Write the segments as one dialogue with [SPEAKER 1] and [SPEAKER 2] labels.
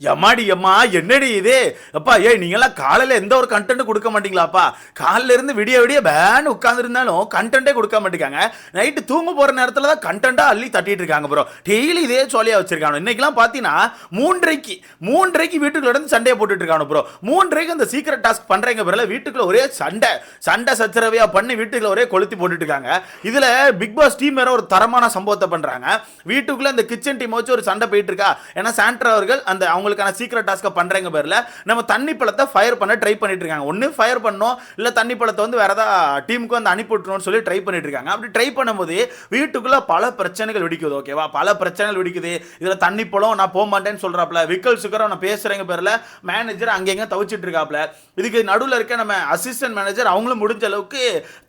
[SPEAKER 1] எம்மாடி எம்மா என்னடி இது? அப்பா ஏய் நீங்களாம் காலையில் எந்த ஒரு கண்டென்ட் கொடுக்க மாட்டீங்களாப்பா? காலையில இருந்து விடிய விடிய பேன் உட்காந்துருந்தாலும் கண்டென்ட்டே கொடுக்க மாட்டேங்காங்க. நைட்டு தூங்க போகிற நேரத்தில் தான் கண்டென்ட்டாக அள்ளி தட்டிட்டு இருக்காங்க ப்ரோ டெய்லி இதே சொல்லியா வச்சிருக்காங்க இன்னைக்கெல்லாம் பார்த்தீங்கன்னா மூன்றரைக்கு மூன்றரைக்கு வீட்டுக்குள்ள இருந்து சண்டையை போட்டுட்டு இருக்காங்க ப்ரோ மூன்றரைக்கு அந்த சீக்கிரம் டாஸ்க் பண்ணுறங்க பிறகு வீட்டுக்குள்ள ஒரே சண்டை சண்டை சச்சரவையாக பண்ணி வீட்டுக்குள்ள ஒரே கொளுத்தி போட்டுட்டு இருக்காங்க. இதில் பிக் பாஸ் டீம் வேற ஒரு தரமான சம்பவத்தை பண்ணுறாங்க வீட்டுக்குள்ள அந்த கிச்சன் டீம் வச்சு ஒரு சண்டை போயிட்டு இருக்கா. ஏன்னா சாண்ட்ரா அவர்கள் அந்த அவங்க அவங்களுக்கான சீக்கிரம் டாஸ்க்கை பண்றங்க பேரில். நம்ம தண்ணி பழத்தை ஃபயர் பண்ண ட்ரை பண்ணிட்டு இருக்காங்க. ஒன்று ஃபயர் பண்ணோம் இல்லை தண்ணி பழத்தை வந்து வேறு ஏதாவது டீமுக்கு வந்து அனுப்பி விட்டுருணும்னு சொல்லி ட்ரை பண்ணிட்டு இருக்காங்க. அப்படி ட்ரை பண்ணும்போது வீட்டுக்குள்ளே பல பிரச்சனைகள் வெடிக்குது ஓகேவா பல பிரச்சனைகள் வெடிக்குது. இதில் தண்ணி பழம் நான் போக மாட்டேன்னு சொல்கிறாப்புல விக்கல் சுக்கரம் நான் பேசுகிறேங்க பேரில். மேனேஜர் அங்கங்க தவிச்சிட்டு இருக்காப்புல இதுக்கு நடுவில் இருக்க நம்ம அசிஸ்டன்ட் மேனேஜர் அவங்களும் முடிஞ்ச அளவுக்கு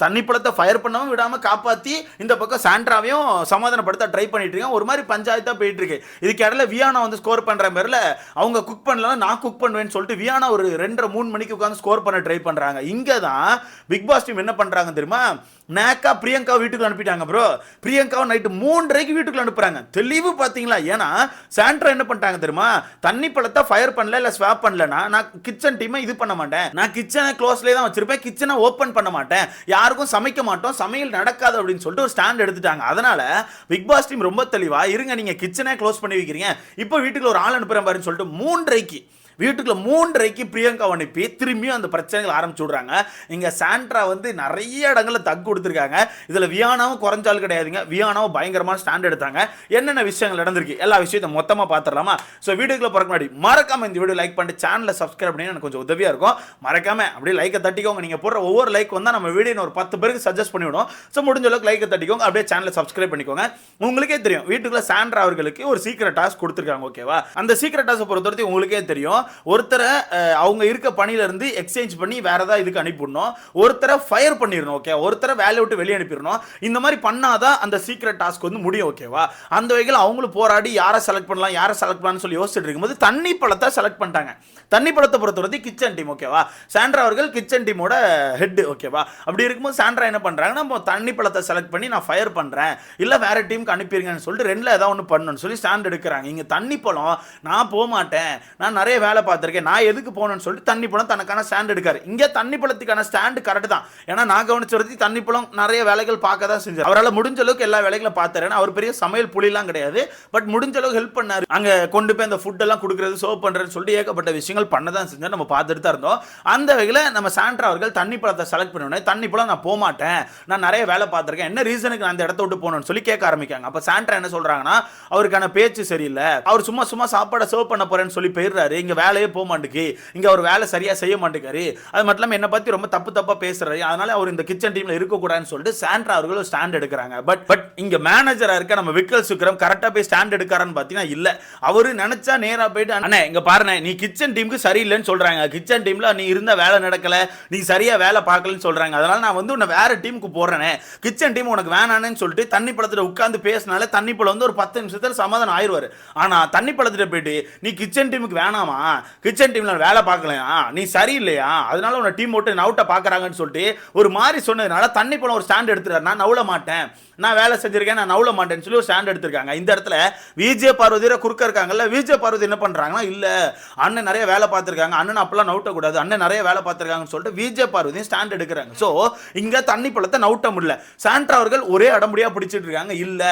[SPEAKER 1] தண்ணி பழத்தை ஃபயர் பண்ணவும் விடாமல் காப்பாற்றி இந்த பக்கம் சாண்ட்ராவையும் சமாதானப்படுத்த ட்ரை பண்ணிட்டு இருக்காங்க. ஒரு மாதிரி பஞ்சாயத்தாக போயிட்டு இருக்கு. இதுக்கு இடையில வியானா வந்து ஸ்கோர் பண்ணுற மாதிரில அவங்க குக் பண்ணலாம் நான் குக் பண்ணுவேன்னு சொல்லிட்டு வியானா ஒரு ரெண்டரை மூணு மணிக்கு உட்காந்து ஸ்கோர் பண்ண ட்ரை பண்றாங்க. இங்கே தான் பிக் பாஸ் டீம் என்ன பண்றாங்க தெரியுமா? நேக்கா பிரியங்கா வீட்டுக்கு அனுப்பிட்டாங்க ப்ரோ பிரியங்காவை நைட்டு மூன்றரைக்கு வீட்டுக்குள்ள அனுப்புறாங்க. தெளிவு பார்த்தீங்களா? ஏன்னா சாண்ட்ரா என்ன பண்ணிட்டாங்க தெரியுமா? தண்ணி பழத்தை ஃபயர் பண்ணல இல்லை ஸ்வாப் பண்ணலனா நான் கிச்சன் டீமை இது பண்ண மாட்டேன். நான் கிச்சனை க்ளோஸ்லேயே தான் வச்சிருப்பேன். கிச்சனை ஓப்பன் பண்ண மாட்டேன். யாருக்கும் சமைக்க மாட்டோம். சமையல் நடக்காது அப்படின்னு சொல்லிட்டு ஒரு ஸ்டாண்ட் எடுத்துட்டாங்க. அதனால பிக் பாஸ் டீம் ரொம்ப தெளிவா இருங்க நீங்க கிச்சனே க்ளோஸ் பண்ணி வைக்கிறீங்க. இப்போ வீட்டுக்குள்ள ஒரு ஆள் அனுப்புகிறேன் பாருன்னு சொல்லிட்டு மூன்றரைக்கு வீட்டுக்குள்ள மூன்றரைக்கு பிரியங்கா அனுப்பி திரும்பியும் அந்த பிரச்சனைகள் ஆரம்பிச்சு விடுறாங்க இங்க சாண்ட்ரா வந்து நிறைய இடங்களில் தக்கு கொடுத்துருக்காங்க. இதுல வியானாவும் குறைஞ்சாலும் கிடையாதுங்க. வியானாவும் பயங்கரமான ஸ்டாண்ட் எடுத்தாங்க. என்னென்ன விஷயங்கள் நடந்திருக்கு? எல்லா விஷயத்தையும் மொத்தமா பார்த்துடலாமா ஸோ வீடியோக்குள்ள பிறக்க முன்னாடி மறக்காம இந்த வீடியோ லைக் பண்ணிட்டு சேனலை சப்ஸ்கிரைப் பண்ணி எனக்கு கொஞ்சம் உதவியா இருக்கும். மறக்காம அப்படியே லைக்கை தட்டிக்கோங்க. நீங்க போடுற ஒவ்வொரு லைக் வந்தா நம்ம வீடியோ ஒரு பத்து பேருக்கு சஜஸ்ட் பண்ணிவிடும் ஸோ முடிஞ்ச அளவுக்கு லைக்கை தட்டிக்கோங்க. அப்படியே சேனலை சப்ஸ்கிரைப் பண்ணிக்கோங்க. உங்களுக்கே தெரியும். வீட்டுக்குள்ள சாண்ட்ரா அவர்களுக்கு ஒரு சீக்கிரம் டாஸ்க் கொடுத்துருக்காங்க ஓகேவா அந்த சீக்கிரம் டாஸ்க் பொறுத்த வரைக்கும் உங்களுக்கே தெரியும். ஒருத்தரை அவங்க இருக்க பணியிலேருந்து எக்ஸ்சேஞ்ச் பண்ணி வேற ஏதாவது இதுக்கு அனுப்பிடணும். ஒருத்தரை ஃபயர் பண்ணிடணும் ஓகே ஒருத்தரை வேலையை விட்டு வெளியே அனுப்பிடணும். இந்த மாதிரி பண்ணாதான் அந்த சீக்ரெட் டாஸ்க் வந்து முடியும் ஓகேவா அந்த வகையில் அவங்களும் போராடி யாரை செலக்ட் பண்ணலாம் யாரை செலக்ட் பண்ணலாம்னு சொல்லி யோசிச்சுட்டு இருக்கும்போது தண்ணி பழத்தை செலக்ட் பண்ணிட்டாங்க. தண்ணி பழத்தை பொறுத்த வரைக்கும் கிச்சன் டீம் ஓகேவா சாண்ட்ரா அவர்கள் கிச்சன் டீமோட ஹெட் ஓகேவா அப்படி இருக்கும்போது சாண்ட்ரா என்ன பண்ணுறாங்கன்னா நம்ம தண்ணி பழத்தை செலக்ட் பண்ணி நான் ஃபயர் பண்ணுறேன் இல்லை வேற டீமுக்கு அனுப்பிடுங்கன்னு சொல்லிட்டு ரெண்டில் ஏதாவது ஒன்று பண்ணணும்னு சொல்லி ஸ்டாண்ட் எடுக்கிறாங்க. இங்கே தண்ணி பழம் நான் போக மாட்டேன் நான் நிறைய வேலை பார்த்திருக்கேன். நான் எதுக்கு போகணும்னு சொல்லிட்டு தண்ணி பழம் தனக்கான ஸ்டாண்ட் எடுக்காரு. இங்கே தண்ணி பழத்துக்கான ஸ்டாண்டு கரெக்ட் தான். ஏன்னா நான் கவனிச்ச வரைக்கும் தண்ணி பழம் நிறைய வேலைகள் பார்க்க தான் செஞ்சார் அவரால் முடிஞ்ச அளவுக்கு எல்லா வேலைகளும் பார்த்தாரு. அவர் பெரிய சமையல் புலிலாம் கிடையாது. பட் முடிஞ்ச அளவுக்கு ஹெல்ப் பண்ணாரு. அங்கே கொண்டு போய் அந்த ஃபுட்டெல்லாம் கொடுக்குறது சர்வ் பண்றதுன்னு சொல்லிட்டு ஏகப்பட்ட விஷயங்கள் பண்ண தான் செஞ்சார். நம்ம பார்த்துட்டு தான் இருந்தோம். அந்த வகையில் நம்ம சாண்ட்ரா அவர்கள் தண்ணி பழத்தை செலக்ட் பண்ண தண்ணி பழம் நான் போக மாட்டேன் நான் நிறைய வேலை பார்த்துருக்கேன். என்ன ரீசனுக்கு நான் அந்த இடத்த விட்டு போகணும்னு சொல்லி கேட்க ஆரம்பிக்காங்க அப்போ சாண்ட்ரா என்ன சொல்கிறாங்கன்னா அவருக்கான பேச்சு சரியில்லை. அவர் சும்மா சும்மா சாப்பாடை சர்வ் பண்ண போறேன்னு சொல்லி போயிடுறாரு. இங்கே வேலையே போக மாட்டேங்குது. இங்கே அவர் வேலை சரியாக செய்ய மாட்டேங்காரு. அது மட்டும் இல்லாமல் என்னை பற்றி ரொம்ப தப்பு தப்பாக பேசுறாரு. அதனால அவர் இந்த கிச்சன் டீமில் இருக்கக்கூடாதுன்னு சொல்லிட்டு சாண்ட்ரா அவர்கள் ஸ்டாண்ட் எடுக்கிறாங்க. பட் பட் இங்கே மேனேஜராக இருக்க நம்ம விக்கல் சுக்கரம் கரெக்டாக போய் ஸ்டாண்ட் எடுக்காரான்னு பார்த்தீங்கன்னா இல்லை. அவர் நினச்சா நேராக போயிட்டு அண்ணே இங்கே பாருண்ணே நீ கிச்சன் டீமுக்கு சரியில்லைன்னு சொல்கிறாங்க கிச்சன் டீமில் நீ இருந்த வேலை நடக்கல. நீ சரியாக வேலை பார்க்கலன்னு சொல்கிறாங்க அதனால் நான் வந்து உன்னை வேறு டீமுக்கு போடுறேனே. கிச்சன் டீம் உனக்கு வேணானேன்னு சொல்லிட்டு தண்ணி பழத்துல உட்காந்து பேசினால தண்ணி பழம் வந்து ஒரு பத்து நிமிஷத்தில் சமாதானம் ஆயிடுவார் ஆனால் தண்ணி பழத்துல போயிட்டு நீ கிச்சன் டீமுக்கு வேணாமா? கிச்சன் டீம்ல வேலை பார்க்கலையா? நீ சரியில்லையா? அதனால உன்னை டீம் விட்டு நவுட்டை பார்க்குறாங்கன்னு சொல்லிட்டு ஒரு மாதிரி சொன்னதுனால தண்ணி பழம் ஒரு ஸ்டாண்ட் எடுத்துறாரு நான் நவுள மாட்டேன். நான் வேலை செஞ்சிருக்கேன் நான் நவுள மாட்டேன்னு சொல்லி ஒரு ஸ்டாண்ட் எடுத்திருக்காங்க. இந்த இடத்துல விஜய பார்வதியில் குறுக்க இருக்காங்கல்ல விஜய பார்வதி என்ன பண்ணுறாங்கன்னா இல்லை அண்ணன் நிறைய வேலை பார்த்துருக்காங்க. அண்ணன் அப்பெல்லாம் நவுட்ட கூடாது. அண்ணன் நிறைய வேலை பார்த்துருக்காங்கன்னு சொல்லிட்டு விஜய பார்வதியும் ஸ்டாண்ட் எடுக்கிறாங்க. ஸோ இங்கே தண்ணி பழத்தை நவுட்ட முடியல. சாண்ட்ரா அவர்கள் ஒரே அடம்படியாக பிடிச்சிட்டு இருக்காங்க. இல்லை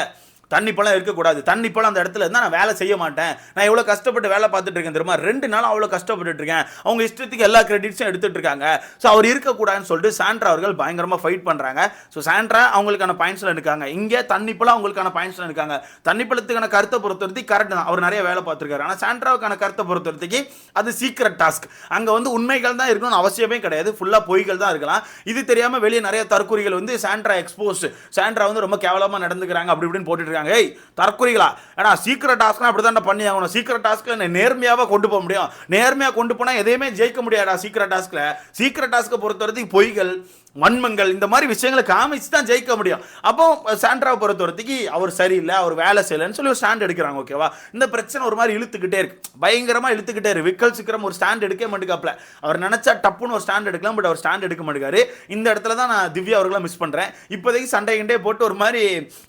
[SPEAKER 1] தண்ணி பழம் இருக்கக்கூடாது. தண்ணி பழம் அந்த இடத்துல இருந்தால் நான் வேலை செய்ய மாட்டேன். நான் எவ்வளோ கஷ்டப்பட்டு வேலை பார்த்துட்டு இருக்கேன் தெரியுமா? ரெண்டு நாள் அவ்வளோ கஷ்டப்பட்டுட்டு இருக்கேன். அவங்க இஷ்டத்துக்கு எல்லா கிரெடிட்ஸும் எடுத்துட்டு இருக்காங்க. ஸோ அவர் இருக்கக்கூடாதுன்னு சொல்லிட்டு சாண்ட்ரா அவர்கள் பயங்கரமாக ஃபைட் பண்ணுறாங்க ஸோ சாண்ட்ரா அவங்களுக்கான பாயிண்ட்ஸில் இருக்காங்க. இங்கே தண்ணி பழம் அவங்களுக்கான பாயிண்ட்ஸில் இருக்காங்க. தண்ணி பழத்துக்கான கருத்தை பொறுத்தவரைக்கும் கரெக்ட் தான். அவர் நிறைய வேலை பார்த்துருக்காரு. ஆனால் சாண்ட்ராவுக்கான கருத்தை பொறுத்தவரைக்கும் அது சீக்ரெட் டாஸ்க் அங்கே வந்து உண்மைகள் தான் இருக்கணும்னு அவசியமே கிடையாது. ஃபுல்லாக பொய்கள் தான் இருக்கலாம். இது தெரியாமல் வெளியே நிறைய தற்கூறிகள் வந்து சாண்ட்ரா எக்ஸ்போஸ் சாண்ட்ரா வந்து ரொம்ப கேவலமாக நடந்துக்கிறாங்க. அப்படி இப்படின்னு போட்டுட்டு இருக்காங்க ஏய் தற்கொலைகளா? ஏன்னா சீக்கிரம் டாஸ்க்னா அப்படி தான் பண்ணி ஆகணும். சீக்கிரம் டாஸ்க்கில் நேர்மையாக கொண்டு போக முடியும்? நேர்மையாக கொண்டு போனால் எதையுமே ஜெயிக்க முடியாதா சீக்கிரம் டாஸ்க்கில் சீக்கிரம் டாஸ்க்கை பொறுத்த வரைக்கும் பொய்கள் வன்மங்கள் இந்த மாதிரி விஷயங்களை காமிச்சு தான் ஜெயிக்க முடியும். அப்போ சாண்ட்ராவை பொறுத்தவரைக்கு அவர் சரியில்லை அவர் வேலை செய்யலைன்னு சொல்லி ஒரு ஸ்டாண்ட் எடுக்கிறாங்க ஓகேவா இந்த பிரச்சனை ஒரு மாதிரி இழுத்துக்கிட்டே இருக்கு. பயங்கரமா இழுத்துக்கிட்டே இருக்கு. விக்கல் சிக்கிரம் ஒரு ஸ்டாண்ட் எடுக்க மாட்டேங்காப்ல. அவர் நினைச்சா டப்புன்னு ஒரு ஸ்டாண்ட் எடுக்கலாம் பட் அவர் ஸ்டாண்ட் எடுக்க மாட்டேங்காரு. இந்த இடத்துல தான் நான் திவ்யா அவர்களை மிஸ் பண்றேன். இப்போதைக்கு சண்டை கிண்டே போட்டு ஒரு மாதிரி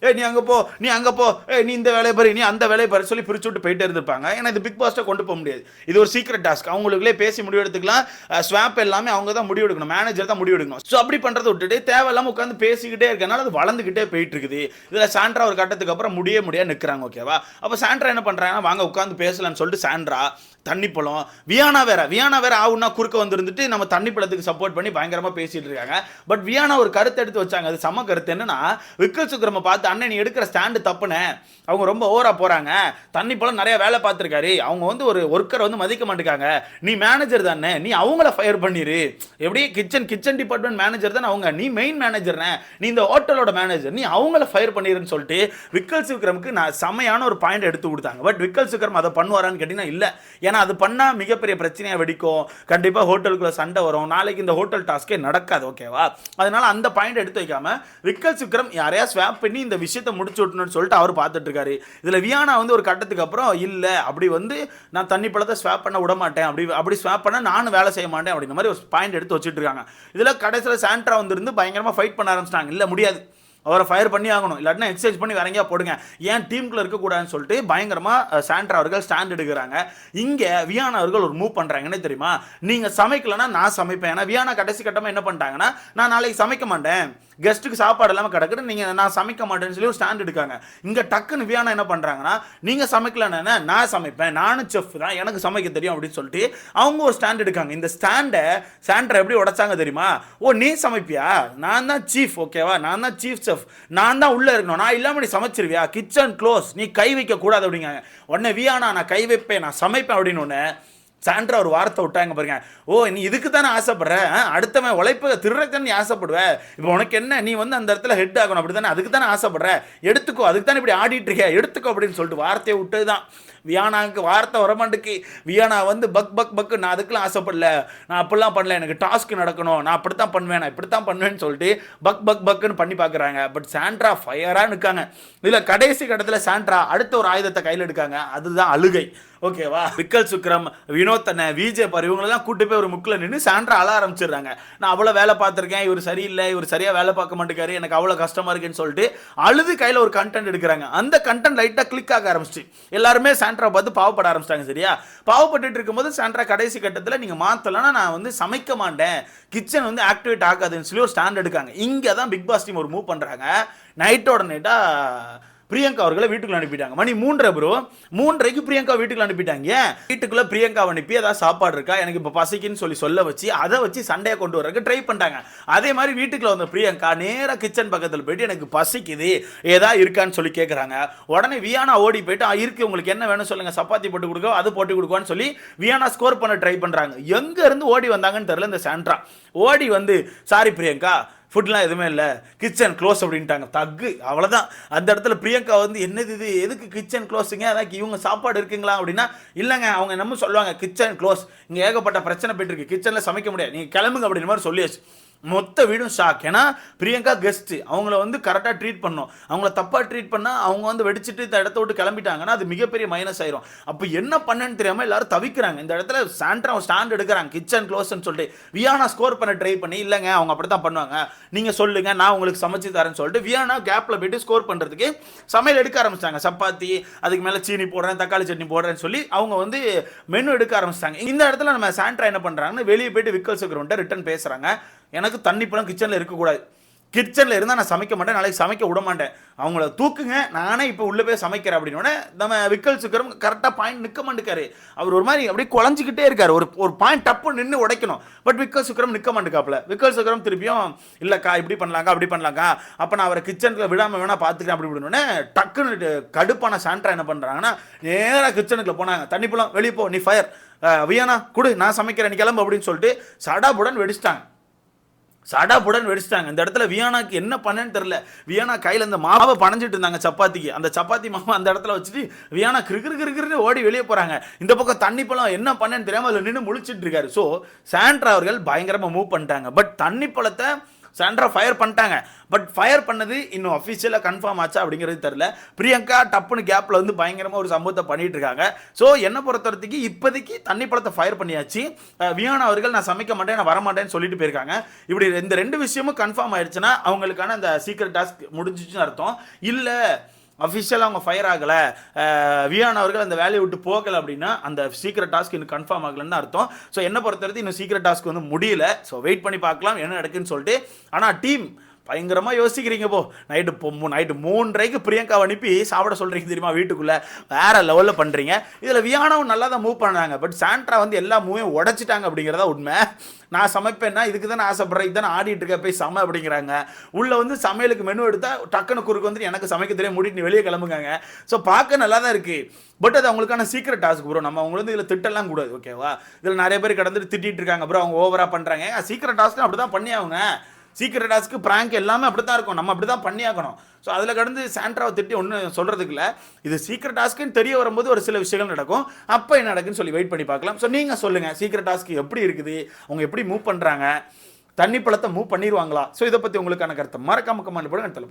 [SPEAKER 1] ஏ நீ அங்கே போ நீ அங்கே போ ஏ நீ இந்த வேலையை பாரு நீ அந்த வேலையை பாரு சொல்லி பிரிச்சு விட்டு போயிட்டே இருந்திருப்பாங்க. ஏன்னா இது பிக் பாஸ்ட்டை கொண்டு போக முடியாது. இது ஒரு சீக்ரெட் டாஸ்க் அவங்களுக்குள்ளே பேசி முடிவு எடுத்துக்கலாம் ஸ்வாப் எல்லாமே அவங்க தான் முடிவு எடுக்கணும் மேனேஜர் தான் முடிவு எடுக்கணும் ஸோ அப்படி பண்றதை விட்டுட்டு தேவையில்லாம உட்காந்து பேசிக்கிட்டே இருக்கனால அது வளர்ந்துக்கிட்டே போயிட்டு இருக்குது இதுல சாண்ட்ரா ஒரு கட்டத்துக்கு அப்புறம் முடிய முடிய நிற்கிறாங்க ஓகேவா அப்போ சாண்ட்ரா என்ன பண்றாங்கன்னா வாங்க உட்காந்து பேசலாம்னு சொல்லிட்டு சாண்ட்ரா தண்ணி பழம் வியானா வேற வியானா வேற ஆவுன்னா குறுக்க வந்துருந்துட்டு நம்ம தண்ணி பழத்துக்கு சப்போர்ட் பண்ணி பயங்கரமா பேசிட்டு இருக்காங்க. பட் வியானா ஒரு கருத்து எடுத்து வச்சாங்க. அது சம கருத்து. என்னன்னா விக்கல் சுக்கிரம பார்த்து அண்ணன் நீ எடுக்கிற ஸ்டாண்டு தப்புனே அவங்க ரொம்ப ஓவரா போறாங்க. தண்ணி பழம் நிறைய வேலை பார்த்துருக்காரு. அவங்க வந்து ஒரு ஒர்க்கரை வந்து மதிக்க மாட்டேங்காங்க. நீ மேனேஜர் தானே. நீ அவங்கள ஃபயர் பண்ணிரு. எப்படி கிச்சன் கிச்சன் டிபார்ட்மெண்ட் மேனேஜர் தானே அவங்க. நீ மெயின் மேனேஜர்னே நீ இந்த ஹோட்டலோட மேனேஜர் நீ அவங்கள ஃபயர் பண்ணிருன்னு சொல்லிட்டு விக்கல் சுக்கிரமுக்கு நான் செமையான ஒரு பாயிண்ட் எடுத்து கொடுத்தாங்க. பட் விக்கல் சுக்ரம் அதை பண்ணுவாரான்னு கேட்டீங்கன்னா இல்லை. ஏன்னா அது பண்ணால் மிகப்பெரிய பிரச்சனையாக வெடிக்கும். கண்டிப்பாக ஹோட்டலுக்குள்ள சண்டை வரும். நாளைக்கு இந்த ஹோட்டல் டாஸ்க்கே நடக்காது ஓகேவா? அதனால அந்த பாயிண்ட் எடுத்து வைக்காம விக்கல் சுக்கிரம் யாரையா ஸ்வாப் பண்ணி இந்த விஷயத்தை முடிச்சு விட்டணும்னு சொல்லிட்டு அவர் பார்த்துட்டு இருக்காரு. இதில் வியானா வந்து ஒரு கட்டத்துக்கு அப்புறம் இல்லை அப்படி வந்து நான் தண்ணி பழத்தை ஸ்வாப் பண்ண விட மாட்டேன். அப்படி அப்படி ஸ்வாப் பண்ண நானும் வேலை செய்ய மாட்டேன். அப்படின்ற மாதிரி ஒரு பாயிண்ட் எடுத்து வச்சுட்டு இருக்காங்க. இதில் கடைசியில் சாண்ட்ரா வந்துருந்து பயங்கரமாக ஃபைட் பண்ண ஆரம்பிச்சிட்டாங்க. இல்லை முடியாது. அவரை ஃபயர் பண்ணி ஆகணும். இல்லாட்டினா எக்ஸசைஸ் பண்ணி வேற எங்கேயா போடுங்க. ஏன் டீமுக்குள்ள இருக்கக்கூடாதுன்னு சொல்லிட்டு பயங்கரமாக சாண்ட்ரா அவர்கள் ஸ்டாண்ட் எடுக்கிறாங்க. இங்கே வியானா அவர்கள் ஒரு மூவ் பண்ணுறாங்க என்ன தெரியுமா? நீங்கள் சமைக்கலன்னா நான் சமைப்பேன். ஏன்னா வியானா கடைசி கட்டமாக என்ன பண்ணிட்டாங்கன்னா நான் நாளைக்கு சமைக்க மாட்டேன். கெஸ்ட்டுக்கு சாப்பாடு இல்லாமல் கிடக்குது நீங்கள் நான் சமைக்க மாட்டேன்னு சொல்லி ஒரு ஸ்டாண்ட் எடுக்காங்க. இங்கே டக்குன்னு வியானா என்ன பண்ணுறாங்கன்னா நீங்கள் சமைக்கலன்னா நான் சமைப்பேன் நானும் செஃப் தான் எனக்கு சமைக்க தெரியும் அப்படின்னு சொல்லிட்டு அவங்க ஒரு ஸ்டாண்ட் எடுக்காங்க. இந்த ஸ்டாண்டை ஸ்டாண்டரை எப்படி உடைச்சாங்க தெரியுமா? ஓ நீ சமைப்பியா? நான் தான் சீஃப் ஓகேவா நான் தான் சீஃப் செஃப் நான் தான் உள்ளே இருக்கணும். நான் இல்லாமல் நீ சமைச்சிருவியா? கிச்சன் க்ளோஸ் நீ கை வைக்கக்கூடாது அப்படிங்காங்க உடனே வியானா நான் கை வைப்பேன் நான் சமைப்பேன் அப்படின்னு ஒன்று சாண்ட்ரா ஒரு வார்த்தை விட்டாங்க பாருங்க. ஓ நீ இதுக்கு தானே ஆசைப்படுற? அடுத்தவன் உழைப்பு திருறக்கன்னு நீ ஆசைப்படுவ. இப்போ உனக்கு என்ன? நீ வந்து அந்த இடத்துல ஹெட் ஆகணும். அப்படி தானே அதுக்கு தானே ஆசைப்படுற? எடுத்துக்கோ. அதுக்கு தானே இப்படி ஆடிட்டு இருக்க? எடுத்துக்கோ அப்படின்னு சொல்லிட்டு வார்த்தையை விட்டது தான் வியானாக்கு வார்த்தை வரமாட்டுக்கு வியானா வந்து பக் பக் பக் நான் அதுக்கெல்லாம் ஆசைப்படல. நான் அப்படிலாம் பண்ணல. எனக்கு டாஸ்க் நடக்கணும். நான் அப்படித்தான் பண்ணுவேன். நான் இப்படி தான் பண்ணுவேன்னு சொல்லிட்டு பக் பக் பக்குன்னு பண்ணி பார்க்குறாங்க. பட் சாண்ட்ரா ஃபயராக நிற்காங்க இதில் கடைசி கட்டத்தில் சாண்ட்ரா அடுத்த ஒரு ஆயுதத்தை கையில் எடுக்காங்க. அதுதான் அழுகை. ஓகேவா? விக்கல் சுக்ரம் வினோத்தனை விஜே விஜய் பார் இவங்களெல்லாம் கூட்டு போய் ஒரு முக்கில் நின்று சாண்ட்ரா அழ ஆரம்பிச்சிடுறாங்க. நான் அவ்வளோ வேலை பார்த்துருக்கேன் இவர் சரியில்லை இவர் சரியாக வேலை பார்க்க மாட்டேங்காரு எனக்கு அவ்வளோ கஷ்டமாக இருக்குன்னு சொல்லிட்டு அழுது கையில் ஒரு கண்டென்ட் எடுக்கிறாங்க. அந்த கண்டென்ட் லைட்டாக கிளிக் ஆக ஆரம்பிச்சு எல்லாருமே சாண்ட்ரா பார்த்து பாவப்பட ஆரம்பிச்சிட்டாங்க சரியா? பாவப்பட்டுட்டு இருக்கும்போது சாண்ட்ரா கடைசி கட்டத்தில் நீங்கள் மாற்றலன்னா நான் வந்து சமைக்க மாட்டேன். கிச்சன் வந்து ஆக்டிவேட் ஆகாதுன்னு சொல்லி ஒரு ஸ்டாண்ட் எடுக்காங்க. இங்கே தான் பிக் பாஸ் டீம் ஒரு மூவ் பண்ணுறாங்க நைட்டோட நைட்டாக பிரியங்கா அவர்களை வீட்டுக்குள்ள அனுப்பிட்டாங்க. மணி மூன்றரை ப்ரோ மூன்றரைக்கு பிரியங்கா வீட்டுக்குள்ள அனுப்பிட்டாங்க. வீட்டுக்குள்ள பிரியங்காவை அனுப்பி ஏதாவது சாப்பாடு இருக்கா? எனக்கு இப்போ பசிக்குன்னு சொல்லி சொல்ல வச்சு அதை வச்சு சண்டையை கொண்டு வரக்கு ட்ரை பண்ணிட்டாங்க. அதே மாதிரி வீட்டுக்குள்ள வந்த பிரியங்கா நேராக கிச்சன் பக்கத்தில் போயிட்டு எனக்கு பசிக்குது ஏதா இருக்கான்னு சொல்லி கேட்குறாங்க உடனே வியானா ஓடி போயிட்டு இருக்கு உங்களுக்கு என்ன வேணும் சொல்லுங்க. சப்பாத்தி போட்டு கொடுக்கோ அது போட்டு கொடுக்கோன்னு சொல்லி வியானா ஸ்கோர் பண்ண ட்ரை பண்ணுறாங்க எங்கேருந்து ஓடி வந்தாங்கன்னு தெரில இந்த சாண்ட்ரா ஓடி வந்து சாரி பிரியங்கா ஃபுட்லாம் எதுவுமே இல்லை. கிச்சன் க்ளோஸ் அப்படின்ட்டாங்க. தக்கு அவ்வளோதான் அந்த இடத்துல பிரியங்கா வந்து என்னது இது? எதுக்கு கிச்சன் க்ளோஸுங்க அதான் இவங்க சாப்பாடு இருக்குங்களா? அப்படின்னா இல்லைங்க அவங்க என்னமோ சொல்லுவாங்க கிச்சன் க்ளோஸ் இங்கே ஏகப்பட்ட பிரச்சனை போயிட்டுருக்கு கிச்சனில் சமைக்க முடியாது. நீங்கள் கிளம்புங்க அப்படின்ற மாதிரி சொல்லியாச்சு. மொத்த வீடும் ஷாக் ஏன்னா பிரியங்கா கெஸ்ட்டு அவங்கள வந்து கரெக்டாக ட்ரீட் பண்ணோம். அவங்கள தப்பாக ட்ரீட் பண்ணால் அவங்க வந்து வெடிச்சிட்டு இந்த இடத்த விட்டு கிளம்பிட்டாங்கன்னா அது மிகப்பெரிய மைனஸ் ஆயிரும். அப்போ என்ன பண்ணேன்னு தெரியாமல் எல்லாரும் தவிக்கிறாங்க. இந்த இடத்துல சாண்ட்ரா ஸ்டாண்ட் எடுக்கிறாங்க கிச்சன் க்ளோஸ்ன்னு சொல்லிட்டு. வியானா ஸ்கோர் பண்ண ட்ரை பண்ணி இல்லைங்க அவங்க அப்படி தான் பண்ணுவாங்க. நீங்கள் சொல்லுங்கள் நான் உங்களுக்கு சமைச்சு தரேன்னு சொல்லிட்டு வியானா கேப்பில் போயிட்டு ஸ்கோர் பண்ணுறதுக்கு சமையல் எடுக்க ஆரம்பிச்சிட்டாங்க. சப்பாத்தி அதுக்கு மேலே சீனி போடுறேன் தக்காளி சட்னி போடுறேன்னு சொல்லி அவங்க வந்து மெனு எடுக்க ஆரம்பிச்சிட்டாங்க. இந்த இடத்துல நம்ம சாண்ட்ரா என்ன பண்ணுறாங்கன்னு வெளியே போயிட்டு விக்கல் சுக்கரவன்ட்ட ரிட்டன் பேசுகிறாங்க எனக்கு தண்ணி பழம் கிச்சனில் இருக்கக்கூடாது. கிச்சனில் இருந்தால் நான் சமைக்க மாட்டேன். நாளைக்கு சமைக்க விட மாட்டேன். அவங்கள தூக்குங்க. நானே இப்போ உள்ளே போய் சமைக்கிறேன் அப்படின்னு நம்ம விக்கல் சுக்கரம் கரெக்டாக பாயிண்ட் நிற்க மாட்டேக்காரு அவர் ஒரு மாதிரி அப்படியே குழஞ்சிக்கிட்டே இருக்கார். ஒரு ஒரு பாயிண்ட் டப்பு நின்று உடைக்கணும். பட் விக்கல் சுக்கரம் நிற்க மாட்டேக்காப்புல விக்கல் சுக்கரம் திருப்பியும் இல்லைக்கா இப்படி பண்ணலாங்க அப்படி பண்ணலாங்க அப்போ நான் அவரை கிச்சனுக்கு விடாமல் வேணால் பார்த்துக்கிறேன் அப்படி இப்படின்னு டக்குன்னு கடுப்பான சாண்ட்ரா என்ன பண்ணுறாங்கன்னா நேராக கிச்சனுக்குள்ள போனாங்க. தண்ணி போலாம் வெளியே போ நீ ஃபயர் வியானா கொடு நான் சமைக்கிறேன் நீ கிளம்பு அப்படின்னு சொல்லிட்டு சடாபுடன் வெடிச்சிட்டாங்க. சடாப்புடன் வெடிச்சிட்டாங்க. இந்த இடத்துல வியானாக்கு என்ன பண்ணேன்னு தெரில வியானா கையில் இந்த மாவை பணஞ்சிட்டு இருந்தாங்க சப்பாத்திக்கு. அந்த சப்பாத்தி மாவை அந்த இடத்துல வச்சுட்டு வியானா கிறுகிறு கிறுகிறுன்னு ஓடி வெளியே போகிறாங்க இந்த பக்கம் தண்ணி பழம் என்ன பண்ணேன்னு தெரியாமல் அதில் நின்று முழிச்சிட்டு இருக்காரு. ஸோ சாண்ட்ரா அவர்கள் பயங்கரமாக மூவ் பண்ணிட்டாங்க. பட் தண்ணி பழத்தை சண்டரை ஃபயர் பண்ணிட்டாங்க. பட் ஃபயர் பண்ணது இன்னும் அஃபிஷியலாக கன்ஃபார்ம் ஆச்சா அப்படிங்கிறது தெரில பிரியங்கா டப்புன்னு கேப்பில் வந்து பயங்கரமாக ஒரு சம்பவத்தை பண்ணிட்டு இருக்காங்க. ஸோ என்னை பொறுத்த வரைக்கும் இப்போதைக்கு தண்ணி பழத்தை ஃபயர் பண்ணியாச்சு. வியானா அவர்கள் நான் சமைக்க மாட்டேன் நான் வரமாட்டேன்னு சொல்லிட்டு போயிருக்காங்க. இப்படி இந்த ரெண்டு விஷயமும் கன்ஃபார்ம் ஆயிடுச்சுன்னா அவங்களுக்கான அந்த சீக்கிரம் டாஸ்க் முடிஞ்சிச்சுன்னு அர்த்தம். இல்லை அஃபிஷியலாக அவங்க ஃபயர் ஆகலை. வியான் அவர்கள் அந்த வேலையை விட்டு போகலை அப்படின்னா அந்த சீக்கிரம் டாஸ்க் இன்னும் கன்ஃபார்ம் ஆகலைன்னு அர்த்தம். ஸோ என்ன பொறுத்தவரைக்கும் இன்னும் சீக்கிரம் டாஸ்க் வந்து முடியல. ஸோ வெயிட் பண்ணி பார்க்கலாம் என்ன நடக்குன்னு சொல்லிட்டு. ஆனால் டீம் பயங்கரமாக யோசிக்கிறீங்க போ. நைட்டு இப்போ நைட்டு மூன்றரைக்கு பிரியங்காவை அனுப்பி சாப்பிட சொல்கிறீங்க தெரியுமா வீட்டுக்குள்ளே? வேறு லெவலில் பண்ணுறீங்க இதில் வியானாவும் நல்லா தான் மூவ் பண்ணாங்க. பட் சாண்ட்ரா வந்து எல்லா மூவையும் உடைச்சிட்டாங்க அப்படிங்கிறதா உண்மை. நான் சமைப்பேன்னா இதுக்கு தானே ஆசைப்பட்றேன். இதுதான் ஆடிட்டு இருக்க போய் சமை அப்படிங்கிறாங்க. உள்ளே வந்து சமையலுக்கு மெனு எடுத்தால் டக்குன்னு குறுக்கு வந்துட்டு எனக்கு சமைக்க தெரியும். முடிட்டு வெளியே கிளம்புங்க ஸோ பார்க்க நல்லா தான் இருக்குது பட் அது அவங்களுக்கான சீக்கிரம் டாஸ்க் ப்ரோ நம்ம அவங்க வந்து இதில் திட்டலாம் கூடாது. ஓகேவா இதில் நிறைய பேர் கடந்துட்டு திட்டிகிட்டு இருக்காங்க ப்ரோ அவங்க ஓவராக பண்ணுறாங்க சீக்கிரம் டாஸ்க்கு அப்படி தான் பண்ணி அவங்க சீக்கிரம் டாஸ்க்கு ப்ராங்க் எல்லாமே அப்படி தான் இருக்கும். நம்ம அப்படி தான் பண்ணி ஆகணும் ஸோ அதில் கடந்து சாண்ட்ராவை திட்டி ஒன்றும் சொல்கிறதுக்கு இல்லை. இது சீக்கிரம் டாஸ்க்குன்னு தெரிய வரும்போது ஒரு சில விஷயங்கள் நடக்கும். அப்போ என்ன நடக்குன்னு சொல்லி வெயிட் பண்ணி பார்க்கலாம். ஸோ நீங்கள் சொல்லுங்கள் சீக்கிரம் டாஸ்க் எப்படி இருக்குது? அவங்க எப்படி மூவ் பண்ணுறாங்க தண்ணி பழத்தை மூவ் பண்ணிடுவாங்களா ஸோ இதை பற்றி உங்களுக்கான கருத்தை. மறக்காம கமாண்ட் போடுங்க அடுத்த